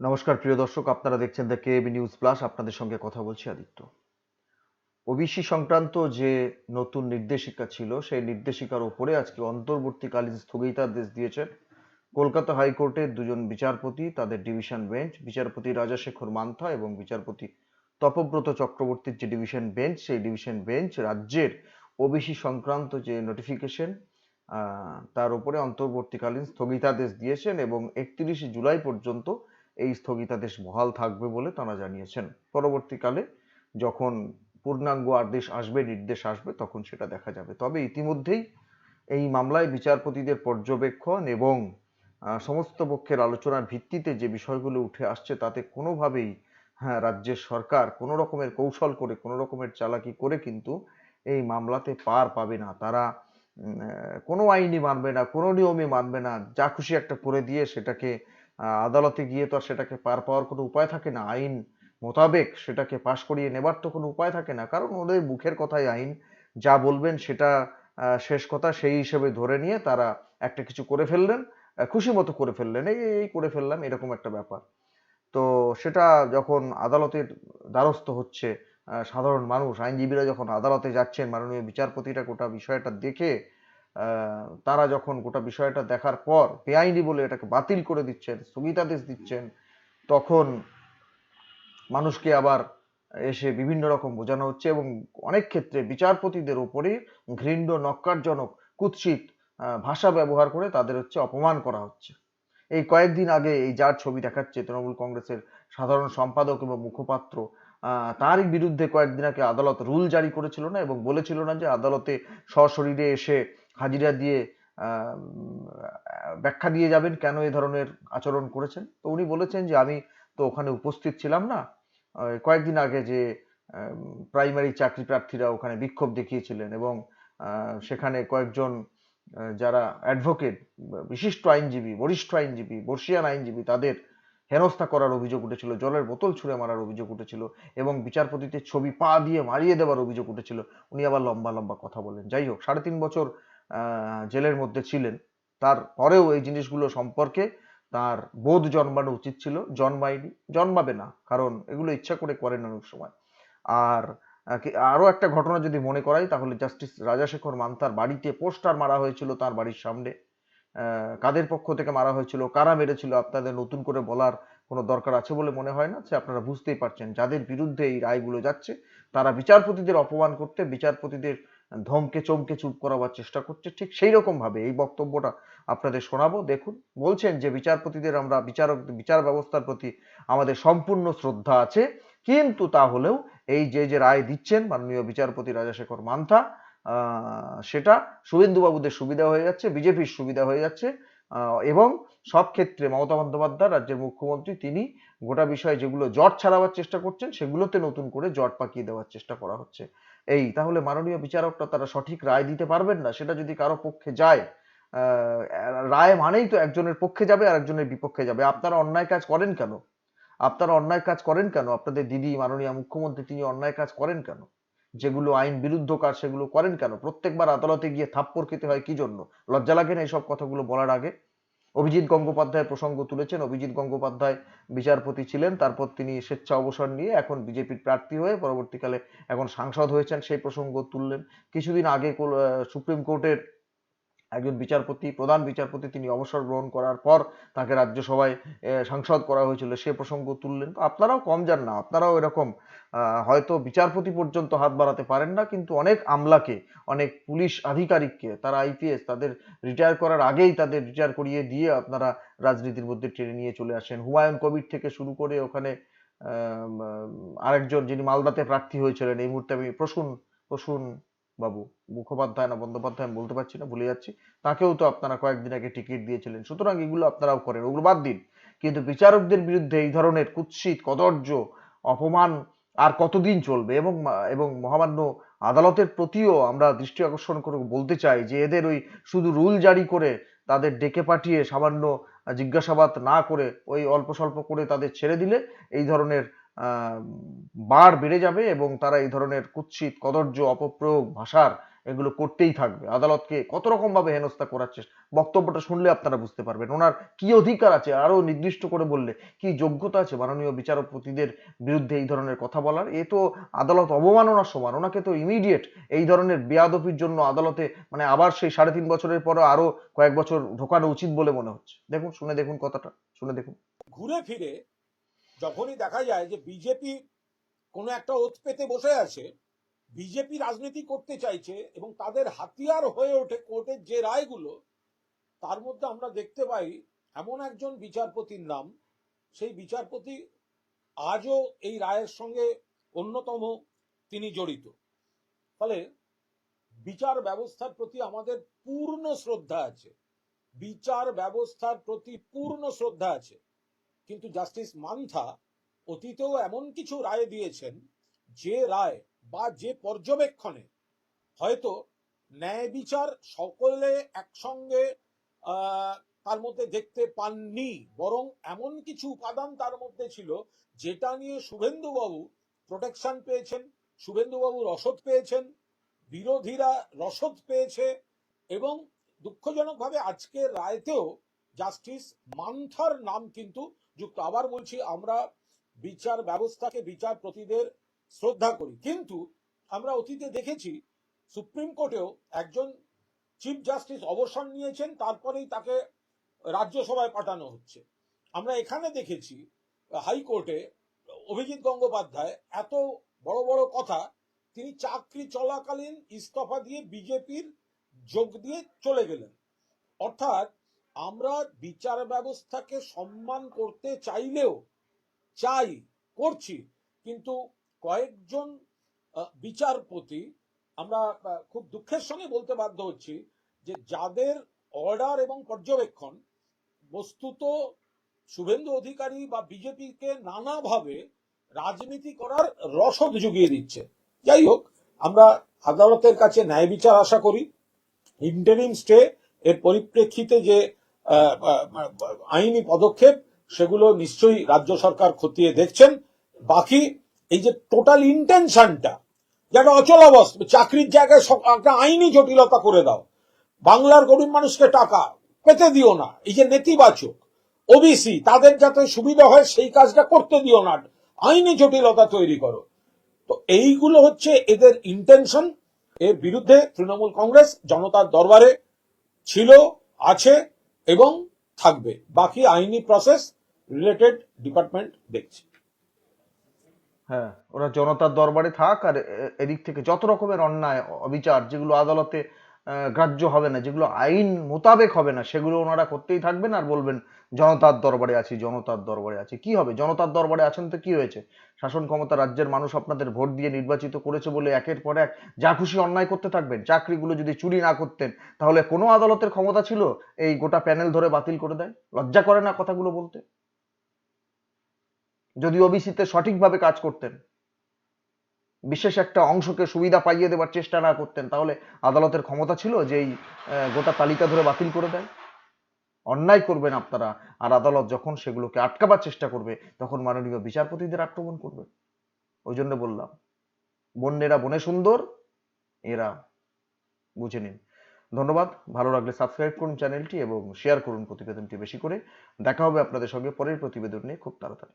নমস্কার, প্রিয় দর্শক, আপনারা দেখছেন দ্য কেবি নিউজ প্লাস আপনাদের সঙ্গে কথা বলছি আদিত্য। ওবিসি সংক্রান্ত যে নতুন নির্দেশিকা ছিল, সেই নির্দেশিকার ওপরে আজকে অন্তর্বর্তীকালীন স্থগিতাদেশ দিয়েছেন কলকাতা হাইকোর্টের দুজন বিচারপতি, তাদের ডিভিশন বেঞ্চ, বিচারপতি রাজাশেখর মান্থা এবং বিচারপতি তপব্রত চক্রবর্তীর যে ডিভিশন বেঞ্চ, সেই ডিভিশন বেঞ্চ রাজ্যের ওবিসি সংক্রান্ত যে নোটিফিকেশন তার উপরে অন্তর্বর্তীকালীন স্থগিতাদেশ দিয়েছেন এবং একত্রিশে জুলাই পর্যন্ত এই স্থগিতাদেশ বহাল থাকবে বলে তারা জানিয়েছেন। পরবর্তীকালে যখন পূর্ণাঙ্গ আদেশ আসবে, নির্দেশ আসবে, তখন সেটা দেখা যাবে। তবে ইতিমধ্যেই এই মামলায় বিচারপতিদের পর্যবেক্ষণ এবং সমস্ত পক্ষের আলোচনার ভিত্তিতে যে বিষয়গুলো উঠে আসছে, তাতে কোনোভাবেই হ্যাঁ রাজ্যের সরকার কোনো রকমের কৌশল করে, কোনো রকমের চালাকি করে কিন্তু এই মামলাতে পার পাবে না। তারা কোনো আইনই মানবে না, কোনো নিয়মই মানবে না। যা খুশি একটা করে দিয়ে সেটাকে আদালতে গিয়ে তো আর সেটাকে পার পাওয়ার কোনো উপায় থাকে না। আইন মোতাবেক সেটাকে পাশ করিয়ে নেবার তো কোনো উপায় থাকে না। কারণ ওদের মুখের কথাই আইন। যা বলবেন সেটা শেষ কথা সেই হিসেবে ধরে নিয়ে তারা একটা কিছু করে ফেললেন খুশি মতো করে ফেললেন। এই এই করে ফেললাম, এরকম একটা ব্যাপার। তো সেটা যখন আদালতের দ্বারস্থ হচ্ছে সাধারণ মানুষ, আইনজীবীরা যখন আদালতে যাচ্ছেন, মাননীয় বিচারপতিরা গোটা বিষয়টা দেখে তারা যখন গোটা বিষয়টা দেখার পর বেআইনি বলে এটাকে বাতিল করে দিচ্ছেন, স্থগিতাদেশ দিচ্ছেন, তখন মানুষকে আবার এসে বিভিন্ন রকম বোঝানো হচ্ছে এবং অনেক ক্ষেত্রে বিচারপতিদের উপরে ঘৃণ্য নক্কারজনক কুৎসিত ভাষা ব্যবহার করে তাদের হচ্ছে অপমান করা হচ্ছে। এই কয়েকদিন আগে এই যার ছবি দেখাচ্ছে তৃণমূল কংগ্রেসের সাধারণ সম্পাদক এবং মুখপাত্র তারই বিরুদ্ধে কয়েকদিন আগে আদালত রুল জারি করেছিল না এবং বলেছিল না যে আদালতে সশরীরে এসে হাজিরা দিয়ে ব্যাখ্যা দিয়ে যাবেন কেন এ ধরনের আচরণ করেছেন। তো উনি বলেছেন যে, আমি তো ওখানে উপস্থিত ছিলাম না। কয়েকদিন আগে যে প্রাইমারি চাকরি প্রার্থীরা ওখানে বিক্ষোভ দেখিয়েছিলেন এবং সেখানে কয়েকজন যারা অ্যাডভোকেট বিশিষ্ট আইনজীবী, বরিষ্ঠ আইনজীবী, বর্ষিয়ান আইনজীবী, তাদের হেনস্থা করার অভিযোগ উঠেছিল, জলের বোতল ছুঁড়ে মারার অভিযোগ উঠেছিল এবং বিচারপতিতে ছবি পা দিয়ে মারিয়ে দেওয়ার অভিযোগ উঠেছিল। উনি আবার লম্বা লম্বা কথা বলেন। যাই হোক, সাড়ে তিন বছর জেলের মধ্যে ছিলেন। তারপরেও এই জিনিসগুলো সম্পর্কে তার বোধ জন্মানো উচিত ছিল। জন্মায়নি জন্মাবে না কারণ এগুলো ইচ্ছা করে করেন অনেক সময়। আর আহ, কি- আরও একটা ঘটনা যদি মনে করাই তাহলে জাস্টিস রাজাশেখর মান্তার বাড়িতে পোস্টার মারা হয়েছিল তার বাড়ির সামনে। কাদের পক্ষ থেকে মারা হয়েছিল কারা মেরেছিল আপনাদের নতুন করে বলার কোনো দরকার আছে বলে মনে হয় না? সে আপনারা বুঝতেই পারছেন যাদের বিরুদ্ধে এই রায়গুলো যাচ্ছে তারা বিচারপতিদের অপমান করতে বিচারপতিদের ধমকে চমকে চুপ করাবার চেষ্টা করছে, ঠিক সেই রকম ভাবে এই বক্তব্যটা আপনাদের শোনাবো। দেখুন, বলছেন যে বিচারপতিদের আমরা, বিচারক, বিচার ব্যবস্থার প্রতি আমাদের সম্পূর্ণ শ্রদ্ধা আছে, কিন্তু তা হলেও এই যে যে রায় দিচ্ছেন মাননীয় বিচারপতি রাজাশেখর মান্থা সেটা শুভেন্দুবাবুদের সুবিধা হয়ে যাচ্ছে, বিজেপির সুবিধা হয়ে যাচ্ছে। এবং সব ক্ষেত্রে মমতা বন্দ্যোপাধ্যায় রাজ্যের মুখ্যমন্ত্রী তিনি গোটা বিষয়ে যেগুলো জট ছাড়াবার চেষ্টা করছেন, সেগুলোতে নতুন করে জট পাকিয়ে দেওয়ার চেষ্টা করা হচ্ছে। এই, তাহলে মাননীয় বিচারকরা তারা সঠিক রায় দিতে পারবেন না? সেটা যদি কারও পক্ষে যায় রায় মানেই তো একজনের পক্ষে যাবে আর একজনের বিপক্ষে যাবে। আপনারা অন্যায় কাজ করেন কেন? আপনারা অন্যায় কাজ করেন কেন? আপনাদের দিদি, মাননীয় মুখ্যমন্ত্রী তিনি অন্যায় কাজ করেন কেন? যেগুলো আইন বিরুদ্ধ কাজ সেগুলো করেন কেন? প্রত্যেকবার আদালতে গিয়ে থাপ্পড় খেতে হয় কি জন্য? লজ্জা লাগে না এইসব কথাগুলো বলার আগে? অভিজিৎ গঙ্গোপাধ্যায় প্রসঙ্গ তুলেছেন। অভিজিৎ গঙ্গোপাধ্যায় বিচারপতি ছিলেন। তারপর তিনি স্বেচ্ছা অবসর নিয়ে এখন বিজেপির প্রার্থী হয়ে পরবর্তীকালে এখন সাংসদ হয়েছেন। সেই প্রসঙ্গ তুললেন। কিছুদিন আগে সুপ্রিম কোর্টের একজন বিচারপতি, প্রধান বিচারপতি তিনি অবসর গ্রহণ করার পর তাকে রাজ্যসভায় সাংসদ করা হয়েছিল। সে প্রসঙ্গ তুললেন। তো আপনারাও কম যান না, আপনারাও এরকম হয়তো বিচারপতি পর্যন্ত হাত বাড়াতে পারেন না, কিন্তু অনেক আমলাকে, অনেক পুলিশ আধিকারিককে, তারা আইপিএস তাদের রিটায়ার করার আগেই তাদের রিটায়ার করিয়ে দিয়ে আপনারা রাজনীতির মধ্যে টেনে নিয়ে চলে আসেন। হুমায়ুন কবির থেকে শুরু করে ওখানে আরেকজন যিনি মালদাতে প্রার্থী হয়েছিলেন, এই মুহূর্তে আমি প্রসূন প্রসূন বাবু, মুখোপাধ্যায় না বন্দ্যোপাধ্যায় আমি বলতে পারছি না, ভুলে যাচ্ছি। তাকেও তো আপনারা কয়েকদিন আগে টিকিট দিয়েছিলেন। সুতরাং এগুলো আপনারাও করেন। ওগুলো বাদ দিন। কিন্তু বিচারকদের বিরুদ্ধে এই ধরনের কুৎসিত কদর্য অপমান আর কতদিন চলবে? এবং এবং মহামান্য আদালতের প্রতিও আমরা দৃষ্টি আকর্ষণ করে বলতে চাই যে এদের ওই শুধু রুল জারি করে তাদের ডেকে পাঠিয়ে সামান্য জিজ্ঞাসাবাদ না করে ওই অল্প স্বল্প করে তাদের ছেড়ে দিলে এই ধরনের বার বেড়ে যাবে এবং তারা এই ধরনের কুৎসিত, কদর্য, অপপ্রয়োগ ভাষার এগুলো করতেই থাকবে। আদালতকে কত রকম ভাবে হেনস্থা করার চেষ্টা, বক্তব্যটা শুনলে আপনারা বুঝতে পারবেন। ওনার কি অধিকার আছে আরও নির্দিষ্ট করে বললে কি যোগ্যতা আছে? মাননীয় বিচারপতিদের বিরুদ্ধে এই ধরনের কথা বলার? এ তো আদালত অবমাননার সমান। ওনাকে তো ইমিডিয়েট এই ধরনের বেয়াদপির জন্য আদালতে মানে আবার সেই সাড়ে তিন বছরের পরে আরও কয়েক বছর ঢোকানো উচিত বলে মনে হচ্ছে। দেখুন, শুনে দেখুন কথাটা, শুনে দেখুন। ঘুরে ফিরে যখনই দেখা যায় যে বিজেপি কোনো একটা ওত পেতে বসে আছে, বিজেপি রাজনীতি করতে চাইছে এবং তাদের হাতিয়ার হয়ে ওঠে কোর্টের যে রায়গুলো, তার মধ্যে আমরা দেখতে পাই এমন একজন বিচারপতির নাম। সেই বিচারপতি আজও এই রায়ের সঙ্গে অন্যতম তিনি জড়িত। ফলে বিচার ব্যবস্থার প্রতি আমাদের পূর্ণ শ্রদ্ধা আছে। বিচার ব্যবস্থার প্রতি পূর্ণ শ্রদ্ধা আছে। কিন্তু জাস্টিস মান্থা অতীতেও এমন কিছু রায় দিয়েছেন, যে রায় বা যে পর্যবেক্ষণে হয়তো ন্যায় বিচার সকলে একসঙ্গে তার মধ্যে দেখতে পাননি, বরং এমন কিছু উপাদান তার মধ্যে ছিল, যেটা নিয়ে শুভেন্দুবাবু প্রোটেকশন পেয়েছেন, শুভেন্দুবাবু রসদ পেয়েছেন, বিরোধীরা রসদ পেয়েছে, এবং দুঃখজনকভাবে আজকের রায়তেও জাস্টিস মান্থার নাম কিন্তু যুক্ত। আবার বলছি, আমরা বিচার ব্যবস্থাকে বিচারপতিদের শ্রদ্ধা করি। কিন্তু আমরা অতীতে দেখেছি, সুপ্রিম কোর্টেও একজন চিফ জাস্টিস অবসর নিয়েছেন, তারপরেই তাকে রাজ্যসভায় পাঠানো হচ্ছে। আমরা এখানে দেখেছি, হাইকোর্টে অভিজিৎ গঙ্গোপাধ্যায় এত বড় বড় কথা, তিনি চাকরি চলাকালীন ইস্তফা দিয়ে বিজেপির যোগ দিয়ে চলে গেলেন। অর্থাৎ আমরা বিচার ব্যবস্থাকে সম্মান করতে চাইলেও চাই, করছি। কিন্তু কয়েকজন বিচারপতি, আমরা খুব দুঃখের সঙ্গে বলতে বাধ্য হচ্ছি যে যাদের অর্ডার এবং পর্যবেক্ষণ বস্তুত শুভেন্দু অধিকারী বা বিজেপিকে নানাভাবে রাজনীতি করার রসদ জুগিয়ে দিচ্ছে। যাই হোক, আমরা আদালতের কাছে ন্যায় বিচার আশা করি। ইন্টারিম স্টে এর পরিপ্রেক্ষিতে যে আইনি পদক্ষেপ, সেগুলো নিশ্চয়ই রাজ্য সরকার খতিয়ে দেখছেন। বাকি এই যে টোটাল ইন্টেনশনটা যেটা অচলাবস্থা চাকরির জায়গায় একটা আইনি জটিলতা করে দাও। বাংলার গরিব মানুষকে টাকা পেতে দিও না, এই যে নেতিবাচক। ওবিসি তাদের যাতে সুবিধা হয়, সেই কাজটা করতে দিও না, আইনি জটিলতা তৈরি করো। তো এইগুলো হচ্ছে এদের ইন্টেনশন এর বিরুদ্ধে তৃণমূল কংগ্রেস, জনতার দরবারে ছিল, আছে এবং থাকবে। বাকি আইনি প্রসেস রিলেটেড ডিপার্টমেন্ট দেখছে। হ্যাঁ ওরা জনতার দরবারে থাক আর এদিক থেকে যত রকমের অন্যায়, অবিচার যেগুলো আদালতে গ্রাহ্য হবে না, যেগুলো আইন মোতাবেক হবে না, সেগুলো ওনারা করতেই থাকবেন আর বলবেন, জনতার দরবারে আছি, জনতার দরবারে আছি। কি হবে? জনতার দরবারে আছেন তো কি হয়েছে? শাসন ক্ষমতা রাজ্যের মানুষ আপনাদের ভোট দিয়ে নির্বাচিত করেছে বলে একের পর এক যা খুশি অন্যায় করতে থাকবেন। চাকরিগুলো যদি চুরি না করতেন, তাহলে কোনো আদালতের ক্ষমতা ছিল এই গোটা প্যানেল ধরে বাতিল করে দেয়? লজ্জা করে না কথাগুলো বলতে? যদি ওবিসিতে সঠিকভাবে কাজ করতেন। বিশেষ একটা অংশকে সুবিধা পাইয়ে দেওয়ার চেষ্টা না করতেন, তাহলে আদালতের ক্ষমতা ছিল যে এই গোটা তালিকা ধরে বাতিল করে দেয়। অন্যায় করবেন আপনারা, আর আদালত যখন সেগুলোকে আটকাবার চেষ্টা করবে, তখন মাননীয় বিচারপতিদের আক্রমণ করবে। ওই জন্য বললাম, বন্যেরা বনে সুন্দর, এরা বুঝে নিন। ধন্যবাদ, ভালো লাগলে সাবস্ক্রাইব করুন চ্যানেলটি এবং শেয়ার করুন প্রতিবেদনটি বেশি করে। দেখা হবে আপনাদের সঙ্গে পরের প্রতিবেদন নিয়ে খুব তাড়াতাড়ি।